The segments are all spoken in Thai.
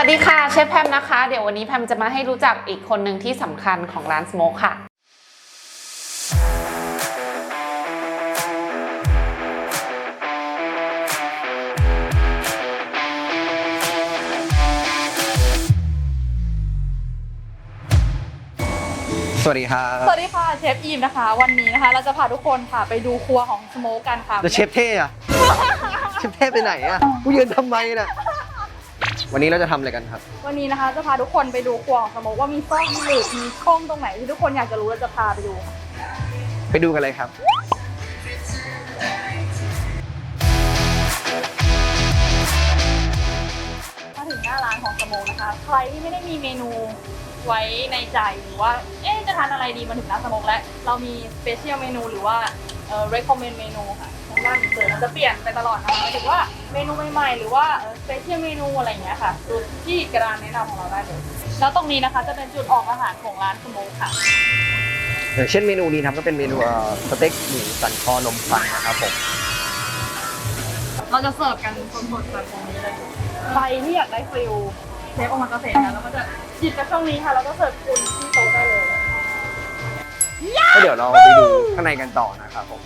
วัสดีค่ะเชฟแพมนะคะ เดี๋ยววันนี้แพมจะมาให้รู้จักอีกคนหนึ่งที่สำคัญของร้านสโมกค่ะ สวัสดีครับ สวัสดีค่ะเชฟอีมนะคะ วันนี้นะคะ เราจะพาทุกคนค่ะไปดูครัวของสโมกกันค่ะ แล้วเชฟเท่อะเชฟเท่ไปไหนอะกูยืนทำไมน่ะ วันนี้เราจะทำอะไรกันครับ วันนี้นะคะจะพาทุกคนไปดูครัวของสโมกว่ามีซ่องหรือมีช่องตรงไหนที่ทุกคนอยากจะรู้เราจะพาไปดูค่ะไปดูกันเลยครับ มาถึงหน้าร้านของสโมกนะคะ ใครที่ไม่ได้มีเมนูไว้ในใจหรือว่าเอ๊ะจะทานอะไรดีมาถึงร้านสโมกแล้วเรามีสเปเชียลเมนูหรือว่าเอ่อ recommend เมนูค่ะ ทางด้านเลยมันจะเปลี่ยนไปตลอดนะคะหมายถึงว่าเมนูใหม่ๆ หรือว่าสเปเชียลเมนูอะไรอย่างเงี้ยค่ะดูที่กระดานแนะนำของเราได้เลย แล้วตรงนี้นะคะจะเป็นจุดออกอาหารของร้านสโมกค่ะ อย่างเช่นเมนูนี้ครับก็เป็นเมนูเอ่อสเต็กหมูสันคอนมควันนะครับผมเราจะเสิร์ฟกันสดๆจากตรงนี้เลยใครที่อยากได้ฟิลเชฟออกมาเกษตรนะเราก็จะหยิบจากช่องนี้ค่ะ แล้วก็เสิร์ฟคุณที่โต๊ะได้เลย ก็เดี๋ยวเราไปดูข้างในกันต่อนะครับผม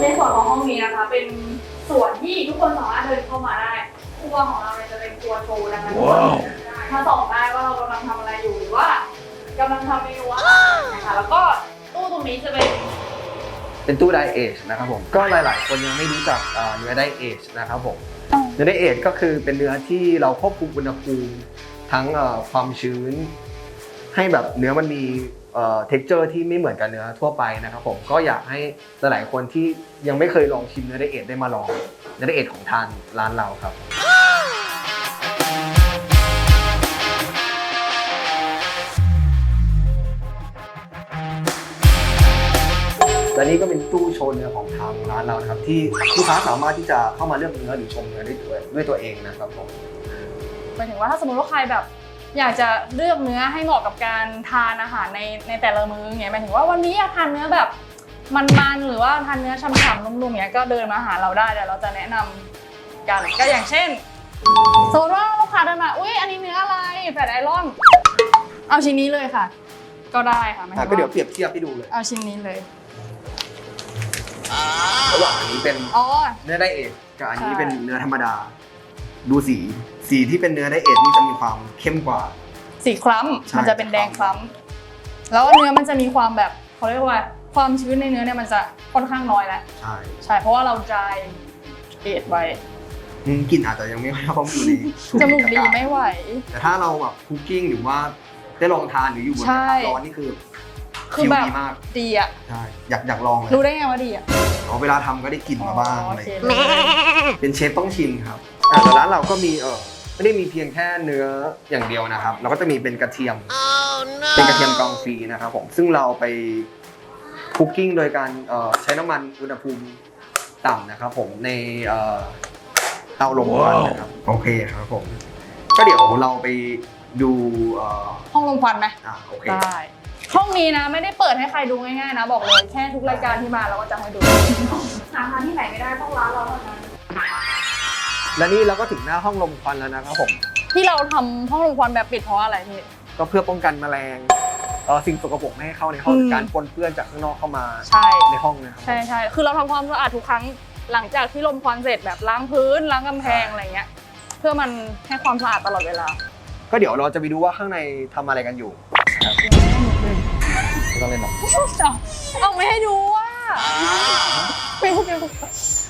ในส่วนของห้องนี้นะคะ เป็นส่วนที่ทุกคนสามารถเดินเข้ามาได้ครัวของเราเนี่ยจะเป็นครัวโชว์นะคะมาส่องได้ว่าเรากำลังทำอะไรอยู่หรือว่ากำลังทำเมนูอาหารนะคะแล้วก็ตู้ตรงนี้จะเป็น เป็นตู้ไดเอชนะครับผม ก็หลาย ๆ คนยังไม่รู้จักเอ่อเนื้อไดเอชนะครับผม เนื้อไดเอทก็คือเป็นเนื้อที่เราควบคุมอุณหภูมิทั้งความชื้น ให้แบบเนื้อมันมีเอ่อ texture ที่ไม่เหมือนกับเนื้อทั่วไปนะครับผมก็อยากให้หลายๆคนที่ยังไม่เคยลองชิมเนื้อไดเอทได้มาลองเนื้อไดเอทของทานร้านเราครับ และนี่ก็เป็นตู้โชว์เนื้อของทางร้านเรานะครับ ที่ลูกค้าสามารถที่จะเข้ามาเลือกเนื้อหรือชมเนื้อได้ด้วยด้วยตัวเองนะครับผมหมายถึงว่าถ้าสมมติว่าใครแบบ อยากจะเลือกเนื้อให้เหมาะกับการทานอาหารในในแต่ละมื้ออย่างเงี้ยหมายถึงว่าวันนี้อยากทานเนื้อแบบมันๆหรือว่าทานเนื้อฉ่ำๆนุ่มๆเงี้ยก็เดินมาหาเราได้เดี๋ยวเราจะแนะนำกันก็อย่างเช่นสมมติว่าลูกค้าเดินมาอุ้ยอันนี้เนื้ออะไรแฟดไอรอน เอาชิ้นนี้เลยค่ะ ก็ได้ค่ะหมายถึอะงก็เดี๋ยวว่าเปรียบเทียบให้ดูเลย เอาชิ้นนี้เลย ระหว่างอันนี้เป็นอ๋อ เนื้อไดเอทกับอันนี้ใช่ เป็นเนื้อธรรมดา ดูสี สีที่เป็นเนื้อไดเอทนี่จะมีความเข้มกว่า สีคล้ใช่ำมันจะเป็นแดงคล้ำแล้วเนื้อมันจะมีความแบบเขาเรียกว่าความชื้นในเนื้อเนี่ยมันจะค่อนข้างน้อยแล้วใช่ใช่เพราะว่าเรา dry เอทไว้อืมกลิ่นอาจจะยังไม่ค่อยเข้าอยู่ในจมูกดีไม่ไหว แต่ถ้าเราแบบคุกกิ้งหรือว่าได้ลองทานหรืออยู่บนกใช่ระทะร้อนนี่คือ คือผิวแบบดีมากดีอะใช่อยากอยากลองเลยรู้ได้ไงว่าดีอะอ๋อเวลาทำก็ได้กลิ่นมาบ้างอ๋ออะไรโอเคอย่างเงี้ย เป็นเชฟต้องชิมครับอะแต่ร้านเราก็มีเออไม่ได้มีเพียงแค่เนื้ออย่างเดียวนะครับ เราก็จะมีเป็นกระเทียม เป็นกระเทียมกองฟรีนะครับผม ซึ่งเราไปคุกกิ้งโดยการเอ่อใช้น้ำมันอุณหภูมิต่ำนะครับผมในเอ่อเตาลมควันนะครับ โอเคครับผม ก็เดี๋ยวเราไปดูเอ่อห้องลมควันไหม อ่าโอเค ได้ ห้องนี้นะไม่ได้เปิดให้ใครดูง่ายๆนะ บอกเลยแค่ทุกรายการที่มาเราก็จะให้ดู หาทานที่ไหนไม่ได้ต้องร้านเราเท่านั้นและนี่เราก็ถึงหน้าห้องลมควันแล้วนะครับผมที่เราทำห้องลมควันแบบปิดเพราะอะไรพี่ ก็เพื่อป้องกันแมลงเอ่อสิ่งสกปรกไม่ให้เข้าในห้องอืมหรือการปนเปื้อนจากข้างนอกเข้ามาใช่ ในห้องนะครับ ใช่ใช่คือเราทำความสะอาดทุกครั้งหลังจากที่ลมควันเสร็จแบบล้างพื้นล้างกำแพงอะไรเงี้ย เพื่อมันให้ความสะอาดตลอดเวลา ก็เดี๋ยวเราจะไปดูว่าข้างในทำอะไรกันอยู่นะ ครับไม่ต้องเล่นหรอกเอาเอาไม่ให้ดูว่าไม่รู้ไม่รู้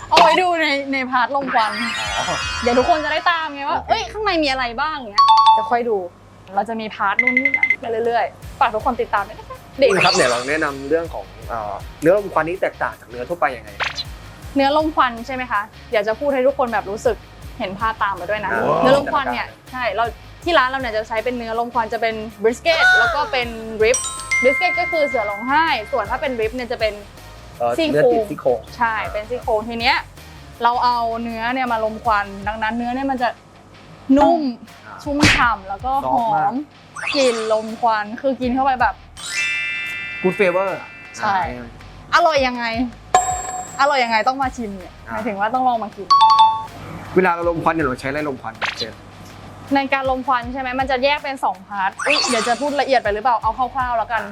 เอาไว้ดูในในพาร์ทลมควันอ๋อเดี๋ยวทุกคนจะได้ตามไงว่าเอ้ยข้างในมีอะไรบ้างเงี้ยจะค่อยดู เราจะมีพาร์ทนู่นนี่นั่นไปเรื่อยๆฝากทุกคนติดตามด้วยนะคะเด็กนะครับเดี๋ยวเราแนะนำเรื่องของเอ่อเนื้อลมควันนี้แตกต่างจากเนื้อทั่วไปยังไง เนื้อลมควันใช่ไหมคะอยากจะพูดให้ทุกคนแบบรู้สึกเห็นภาพตามไปด้วยนะว้าวเนื้อลมควันเนี่ยใช่เราที่ร้านเราเนี่ยจะใช้เป็นเนื้อลมควันจะเป็นบริสเกตแล้วก็เป็นริบ บริสเกตก็คือเสือร้องไห้ ส่วนถ้าเป็นริบเนี่ยจะเป็น เอ่อซี่เนื้อโครงติดซี่โครงใช่เป็นซี่โครงทีเนี้ยเราเอาเนื้อเนี่ยมาลมควัน ดังนั้นเนื้อเนี่ยมันจะนุ่มอ่าชุ่มฉ่ำแล้วก็หซอฟต์อมากมกลิ่นลมควันคือกินเข้าไปแบบ กูดเฟเวอร์ ใช่ อร่อยยังไง อร่อยยังไงต้องมาชิมเนี่ยหมายถึงว่าต้องลองมากิน เวลาเราลมควันเนี่ยเราใช้อะไรลมควันเชฟ ในการลมควันใช่ไหมมันจะแยกเป็น 2 พาร์ทอุ๊ยเดี๋ยวจะพูดละเอียดไปหรือเปล่า เอาคร่าวๆแล้วกัน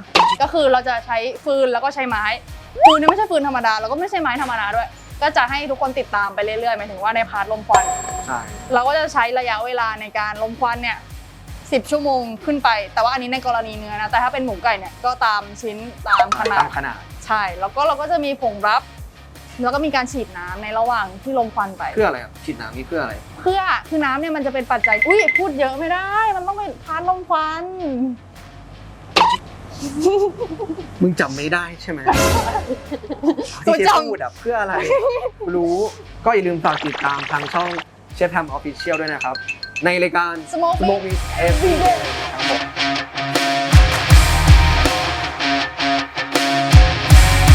ก็คือเราจะใช้ฟืนแล้วก็ใช้ไม้ ฟืนเนี่ยไม่ใช่ฟืนธรรมดา แล้วก็ไม่ใช่ไม้ธรรมดาด้วย ก็จะให้ทุกคนติดตามไปเรื่อยๆหมายถึงว่าในพาร์ทลมควัน ใช่เราก็จะใช้ระยะเวลาในการลมควันเนี่ยสิบชั่วโมงขึ้นไป แต่ว่าอันนี้ในกรณีเนื้อนะ แต่ถ้าเป็นหมูไก่เนี่ยก็ตามชิ้นตามขนาตาดมขนาด ใช่ แล้วก็เราก็จะมีผงรับ แล้วก็มีการฉีดน้ำในระหว่างที่ลมควันไป เพื่ออะไรครับฉีดน้ำนี่เพื่ออะไร เพื่อคือน้ำเนี่ยมันจะเป็นปัจจัย อุ้ยพูดเยอะไม่ได้ มันต้องเป็นพาร์ทลมควัน มึงจำไม่ได้ใช่ไหมตัวที่เชฟจำพูดอะเพื่ออะไรรู้ก็อย่าลืมฝากติดตามทางช่องเชฟทำออฟฟิเชียลด้วยนะครับ ในรายการ Smoke Smoke with Every Day ครับผม